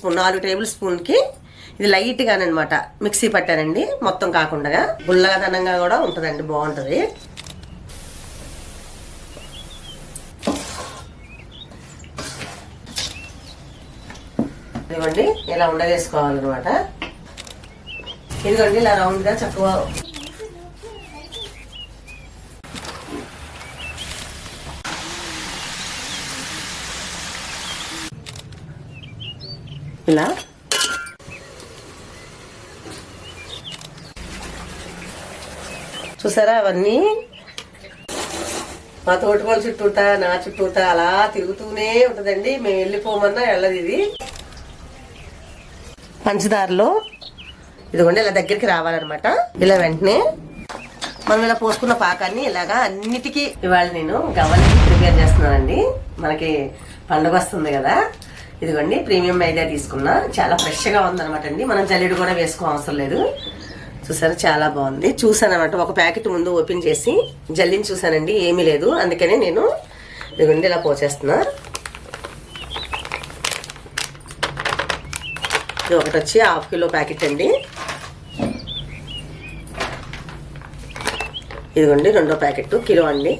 నాలుగు టేబుల్ స్పూన్కి ఇది లైట్గానమాట మిక్సీ పట్టానండి మొత్తం కాకుండా గుల్లగదనంగా కూడా ఉంటుందండి బాగుంటుంది. ఇదిగోండి ఇలా ఉండవేసుకోవాలన్నమాట ఇదిగోండి ఇలా రౌండ్గా చక్కగా ఇలా చూసారా అవన్నీ? మా తోటికోళ్ళ చుట్టూట నా చుట్టూట అలా తిరుగుతూనే ఉంటుందండి. మేము వెళ్ళిపోమన్నా వెళ్ళదు ఇది. పంచదారలో ఇదిగోండి ఇలా దగ్గరికి రావాలన్నమాట. ఇలా వెంటనే మనం ఇలా పోసుకున్న పాకాన్ని ఇలాగా అన్నిటికీ ఇవాళ నేను గవ్వలకి ప్రిపేర్ చేస్తున్నానండి. మనకి పండుగ వస్తుంది కదా. ఇదిగోండి ప్రీమియం మైదా తీసుకున్నా. చాలా ఫ్రెష్గా ఉందనమాట ఉందన్నమాట అండి. మనం జల్లెడు కూడా వేసుకో అవసరం లేదు. చూసారా చాలా బాగుంది. చూసాను అనమాట ఒక ప్యాకెట్ ముందు ఓపెన్ చేసి జల్లిని చూసానండి. ఏమీ లేదు. అందుకనే నేను ఇదిగోండి ఇలా పోసేస్తున్నా. ఇది ఒకటి వచ్చి హాఫ్ కిలో ప్యాకెట్ అండి. ఇదిగోండి రెండో ప్యాకెట్ కిలో అండి.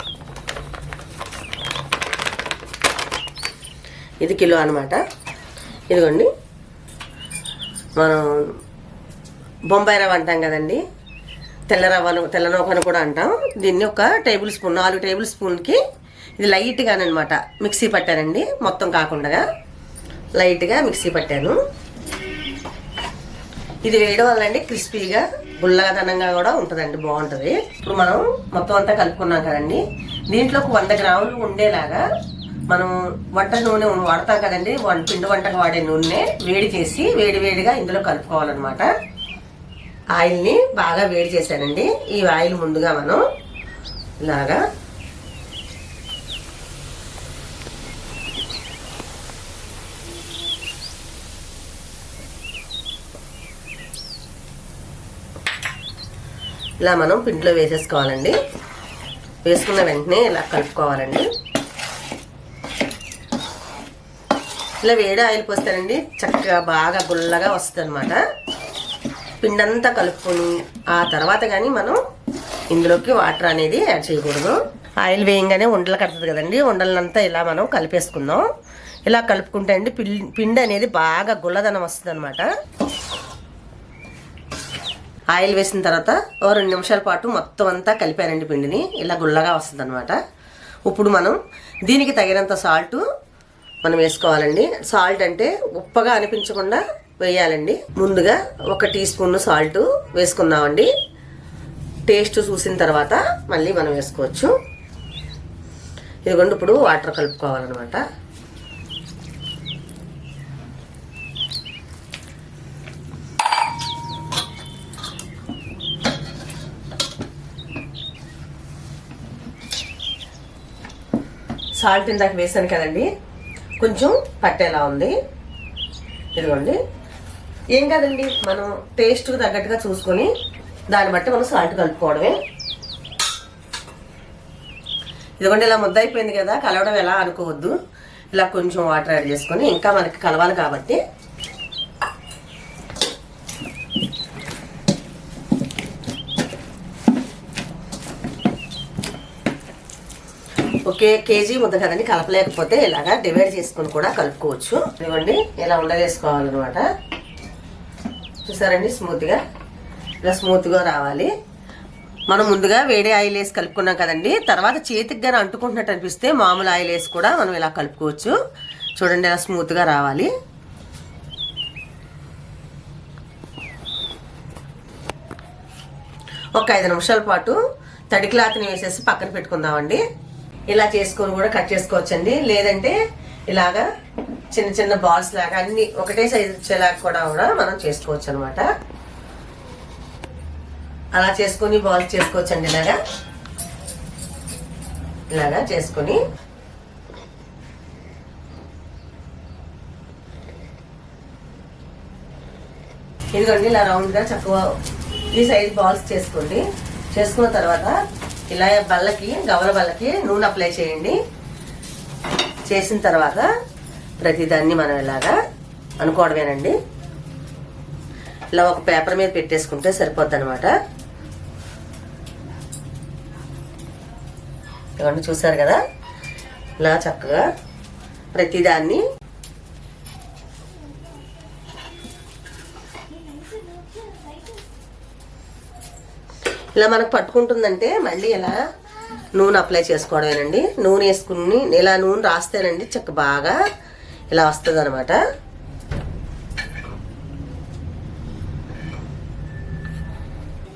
ఇది కిలో అనమాట ఇదిగోండి. మనం బొంబాయి రవ్వ అంటాం కదండి. తెల్ల రవ్వను తెల్ల నూకను కూడా అంటాం. దీన్ని ఒక టేబుల్ స్పూన్ నాలుగు టేబుల్ స్పూన్కి ఇది లైట్గానమాట మిక్సీ పట్టానండి. మొత్తం కాకుండా లైట్గా మిక్సీ పట్టాను. ఇది వేయడం వల్లండి క్రిస్పీగా గుల్లదనంగా కూడా ఉంటుందండి బాగుంటుంది. ఇప్పుడు మనం మొత్తం అంతా కలుపుకున్నాం కదండి. దీంట్లో ఒక వంద గ్రాములు ఉండేలాగా మనం వంట నూనె వాడతాం కదండి వన్ పిండి వంటకు వాడే నూనె వేడి చేసి వేడి వేడిగా ఇందులో కలుపుకోవాలన్నమాట. ఆయిల్ని బాగా వేడి చేశానండి. ఈ ఆయిల్ ముందుగా మనం ఇలాగా ఇలా మనం పిండిలో వేసేసుకోవాలండి. వేసుకున్న వెంటనే ఇలా కలుపుకోవాలండి. ఇలా వేడి ఆయిల్ పోస్తానండి. చక్కగా బాగా గుల్లగా వస్తుంది అనమాట పిండంతా కలుపుకొని ఆ తర్వాత కానీ మనం ఇందులోకి వాటర్ అనేది యాడ్ చేయకూడదు. ఆయిల్ వేయంగానే ఉండలు కడుతుంది కదండి. ఉండలనంతా ఇలా మనం కలిపేసుకుందాం. ఇలా కలుపుకుంటే అండి పిల్- పిండి అనేది బాగా గుల్లదనం వస్తుంది అనమాట ఆయిల్ వేసిన తర్వాత ఓ రెండు నిమిషాల పాటు మొత్తం అంతా కలిపానండి పిండిని. ఇలా గుల్లగా వస్తుంది అనమాట ఇప్పుడు మనం దీనికి తగినంత సాల్ట్ మనం వేసుకోవాలండి. సాల్ట్ అంటే ఉప్పగా అనిపించకుండా వేయాలండి. ముందుగా ఒక టీ స్పూన్ సాల్ట్ వేసుకుందామండి. టేస్ట్ చూసిన తర్వాత మళ్ళీ మనం వేసుకోవచ్చు. ఇదిగోండి ఇప్పుడు వాటర్ కలుపుకోవాలన్నమాట. సాల్ట్ ఇందాక వేసాను కదండి. కొంచెం పట్టేలా ఉంది. ఇదిగోండి. ఏం కాదండి? మనం టేస్ట్కి తగ్గట్టుగా చూసుకొని దాన్ని బట్టి మనం సాల్ట్ కలుపుకోవడమే. ఇదిగోండి ఇలా ముద్ద అయిపోయింది కదా కలవడం ఎలా అనుకోవద్దు. ఇలా కొంచెం వాటర్ యాడ్ చేసుకొని ఇంకా మనకి కలవాలి కాబట్టి ఒకే కేజీ ముద్ద కదండి కలపలేకపోతే ఇలాగా డివైడ్ చేసుకొని కూడా కలుపుకోవచ్చు. ఇదిగోండి ఇలా ఉండవేసుకోవాలన్నమాట చూసారండి స్మూత్గా ఇలా స్మూత్గా రావాలి. మనం ముందుగా వేడి ఆయిల్ వేసి కలుపుకున్నాం కదండి తర్వాత చేతికి కానీ అంటుకుంటున్నట్టు అనిపిస్తే మామూలు ఆయిల్ వేసి కూడా మనం ఇలా కలుపుకోవచ్చు. చూడండి ఇలా స్మూత్గా రావాలి. ఒక ఐదు నిమిషాల పాటు తడి క్లాత్ని వేసేసి పక్కన పెట్టుకుందామండి. ఇలా చేసుకొని కూడా కట్ చేసుకోవచ్చండి. లేదంటే ఇలాగా చిన్న చిన్న బాల్స్ లాగా అన్ని ఒకటే సైజు వచ్చేలాగా కూడా కూడా మనం చేసుకోవచ్చు అనమాట అలా చేసుకొని బాల్స్ చేసుకోవచ్చండి ఇలాగా. ఇలాగా చేసుకొని. ఇదిగోండి ఇలా రౌండ్గా చక్కగా ఈ సైజ్ బాల్స్ చేసుకోండి. చేసుకున్న తర్వాత ఇలా బల్లకి గవల బల్లకి నూనె అప్లై చేయండి. చేసిన తర్వాత ప్రతిదాన్ని మనం ఇలాగా అనుకోవడమేనండి. ఇలా ఒక పేపర్ మీద పెట్టేసుకుంటే సరిపోద్ది అనమాట ఇవన్నీ చూసారు కదా? ఇలా చక్కగా ప్రతిదాన్ని ఇలా మనకు పట్టుకుంటుందంటే మళ్ళీ ఇలా నూనె అప్లై చేసుకోవడమేనండి. నూనె వేసుకుని ఇలా నూనె రాస్తేనండి చక్క బాగా ఇలా వస్తుంది అనమాట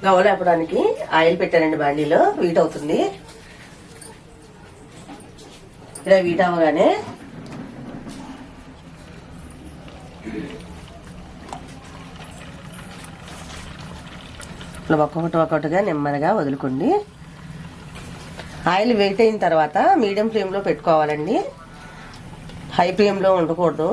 గవలేపడానికి ఆయిల్ పెట్టానండి బండిలో. వీట్ అవుతుంది ఇలా వీట్ అవ్వగానే ఇట్లా ఒక్కొక్కటి ఒక్కొక్కటిగా నెమ్మదిగా వదులుకోండి. ఆయిల్ వెయిట్ అయిన తర్వాత మీడియం ఫ్లేమ్లో పెట్టుకోవాలండి. హై ఫ్లేమ్లో ఉండకూడదు.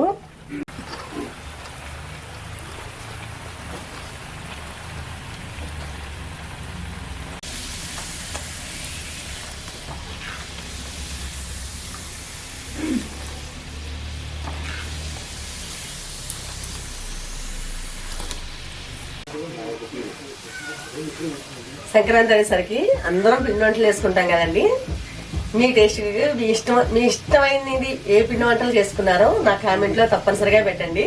సంక్రాంతి అనేసరికి అందరం పిండి వంటలు వేసుకుంటాం కదండి. మీ టేస్ట్ మీ ఇష్టం మీ ఇష్టమైనది ఏ పిండి వంటలు చేసుకున్నారో నా కామెంట్లో తప్పనిసరిగా పెట్టండి.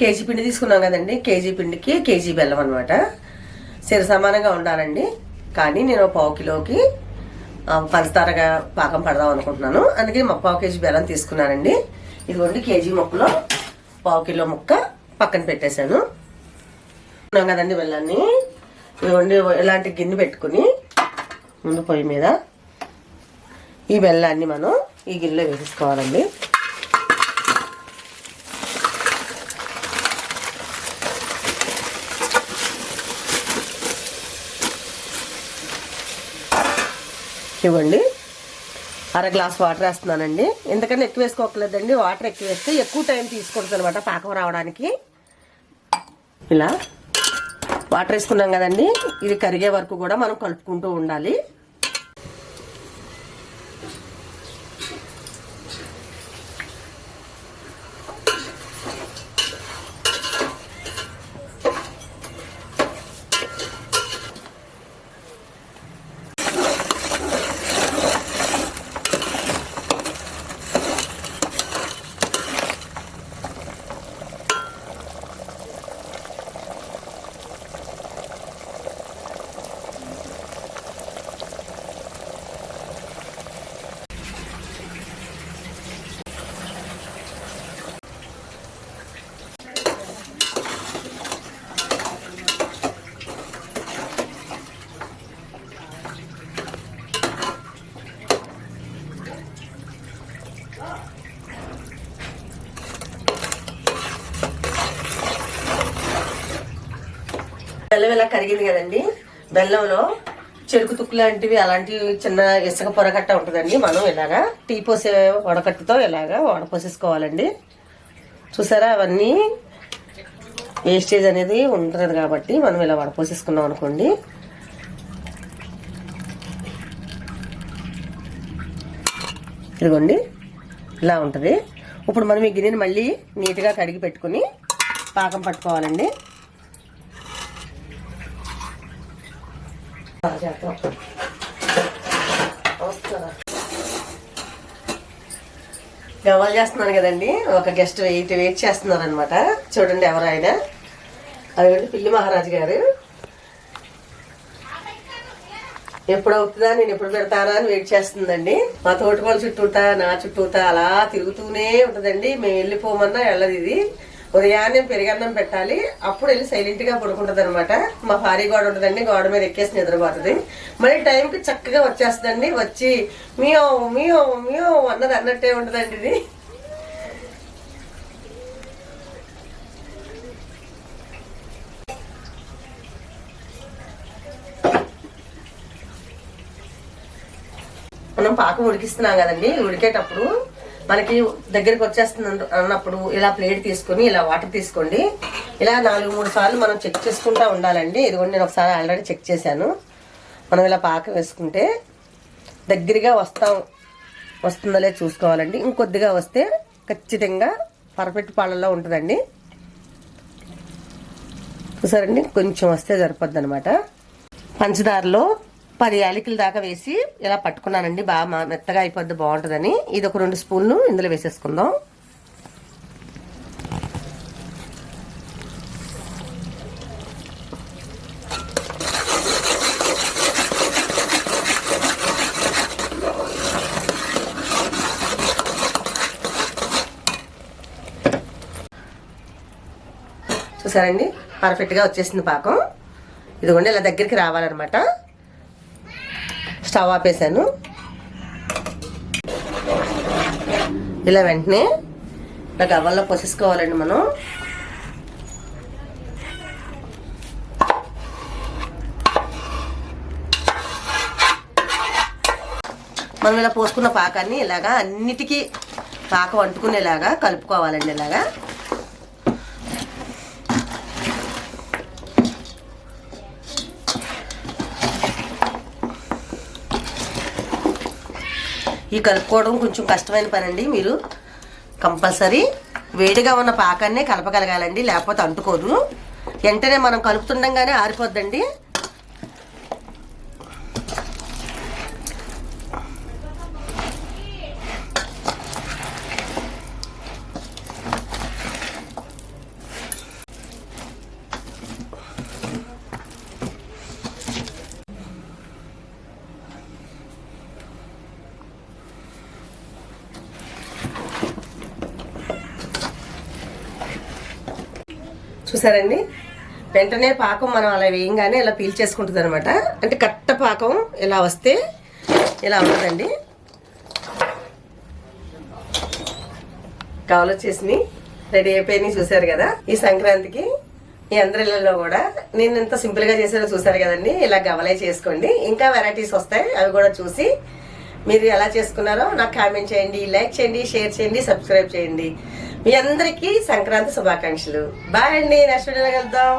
కేజీ పిండి తీసుకున్నాం కదండి. కేజీ పిండికి కేజీ బెల్లం అనమాట సరి సమానంగా ఉండాలండి. కానీ నేను పావు కిలోకి పంచదారగా పాకం పడదాం అనుకుంటున్నాను. అందుకే మా పావు కేజీ బెల్లం తీసుకున్నానండి ఇదిగోండి కేజీ ముక్కలో పావు కిలో ముక్క పక్కన పెట్టేశాను. ఉన్నాం కదండి బెల్లాన్ని. ఇదిగోండి ఇలాంటి గిన్నె పెట్టుకుని ముందు పొయ్యి మీద ఈ బెల్లాన్ని మనం ఈ గిన్నెలో వేసుకోవాలండి ఇవ్వండి. అర గ్లాస్ వాటర్ వేస్తున్నానండి. ఎందుకంటే ఎక్కువ వేసుకోకలేదండి వాటర్ ఎక్కువ వేస్తే ఎక్కువ టైం తీసుకుంటుంది అనమాట పాకం రావడానికి. ఇలా వాటర్ వేసుకున్నాం కదండి. ఇది కరిగే వరకు కూడా మనం కలుపుకుంటూ ఉండాలి. కరిగింది కదండి. బెల్లంలో చెరుకు తుక్కు లాంటివి అలాంటివి చిన్న ఇసుక పొరగట్ట ఉంటుందండి. మనం ఇలాగా టీ పోసే వడకట్టుతో ఇలాగా వడపోసేసుకోవాలండి చూసారా? అవన్నీ వేస్టేజ్ అనేది ఉంటుంది కాబట్టి మనం ఇలా వడపోసేసుకున్నాం అనుకోండి. ఇదిగోండి ఇలా ఉంటుంది. ఇప్పుడు మనం ఈ గిన్నెని మళ్ళీ నీట్గా కడిగి పెట్టుకుని పాకం పట్టుకోవాలండి. గవ్వలు చేస్తున్నాను కదండి. ఒక గెస్ట్ వెయిట్ వెయిట్ చేస్తున్నారు అనమాట చూడండి ఎవరు ఆయన. అదిగోండి పిల్లి మహారాజు గారు. ఎప్పుడు అవుతుందా నేను ఎప్పుడు పెడతానా అని వెయిట్ చేస్తుందండి. మా తోటకోళ్ళ చుట్టూతా నా చుట్టూతా అలా తిరుగుతూనే ఉంటుందండి. మేము వెళ్ళిపోమన్నా వెళ్ళదు ఇది. ఉదయాన్నే పెరిగన్నం పెట్టాలి. అప్పుడు వెళ్ళి సైలెంట్గా పడుకుంటది అనమాట మా భార్య గోడ ఉంటుందండి గోడ మీద ఎక్కేసి నిద్రపోతుంది. మళ్ళీ టైంకి చక్కగా వచ్చేస్తుందండి. వచ్చి మియో మియో మియో అన్నది అన్నట్టే ఉంటుందండి ఇది. మనం పాకం ఉడికిస్తున్నాం కదండి ఉడికేటప్పుడు మనకి దగ్గరికి వచ్చేస్తుంది అన్నప్పుడు ఇలా ప్లేట్ తీసుకొని ఇలా వాటర్ తీసుకోండి. ఇలా నాలుగు మూడు సార్లు మనం చెక్ చేసుకుంటా ఉండాలండి. ఇదిగోండి నేను ఒకసారి ఆల్రెడీ చెక్ చేశాను. మనం ఇలా పాక వేసుకుంటే దగ్గరగా వస్తాం వస్తుందలే చూసుకోవాలండి. ఇంకొద్దిగా వస్తే ఖచ్చితంగా పర్ఫెక్ట్ పాలల్లో ఉంటుందండి. చూసారండి? కొంచెం వస్తే సరిపోద్ది అనమాట పంచదారలో పది యాలకుల దాకా వేసి ఇలా పట్టుకున్నానండి. బాగా మా- మెత్తగా అయిపోద్ది బాగుంటుందని. ఇది ఒక రెండు స్పూన్లు ఇందులో వేసేసుకుందాం. చూసారండి? పర్ఫెక్ట్గా వచ్చేసింది పాకం. ఇదిగోండి ఇలా దగ్గరికి రావాలన్నమాట. స్టవ్ ఆపేసాను. ఇలా వెంటనే ఇలా గవ్వల్లో పోసేసుకోవాలండి మనం. మనం ఇలా పోసుకున్న పాకాన్ని ఇలాగా అన్నిటికీ పాకం అంటుకునేలాగా కలుపుకోవాలండి ఇలాగా. ఈ కలుపుకోవడం కొంచెం కష్టమైన పని అండి మీరు. కంపల్సరీ వేడిగా ఉన్న పాకాన్నే కలపగలగాలండి లేకపోతే అంటుకోదు. వెంటనే మనం కలుపుతుండగానే ఆరిపోద్దండి. చూసారండి? వెంటనే పాకం మనం అలా వేయంగానే ఇలా పీల్చేసుకుంటుంది అనమాట అంటే కట్ట పాకం ఇలా వస్తే ఇలా ఉంటుందండి కావాలి వచ్చేసి రెడీ అయిపోయినాయి చూసారు కదా? ఈ సంక్రాంతికి ఈ అందరిలో కూడా. నేను ఎంత సింపుల్గా చేసానో చూసారు కదండి? ఇలా గవలే చేసుకోండి. ఇంకా వెరైటీస్ వస్తాయి. అవి కూడా చూసి మీరు ఎలా చేసుకున్నారో నాకు కామెంట్ చేయండి లైక్ చేయండి షేర్ చేయండి సబ్స్క్రైబ్ చేయండి. మీ అందరికీ సంక్రాంతి శుభాకాంక్షలు. బాయ్ అండి నెక్స్ట్ వీడియోలో కలుద్దాం.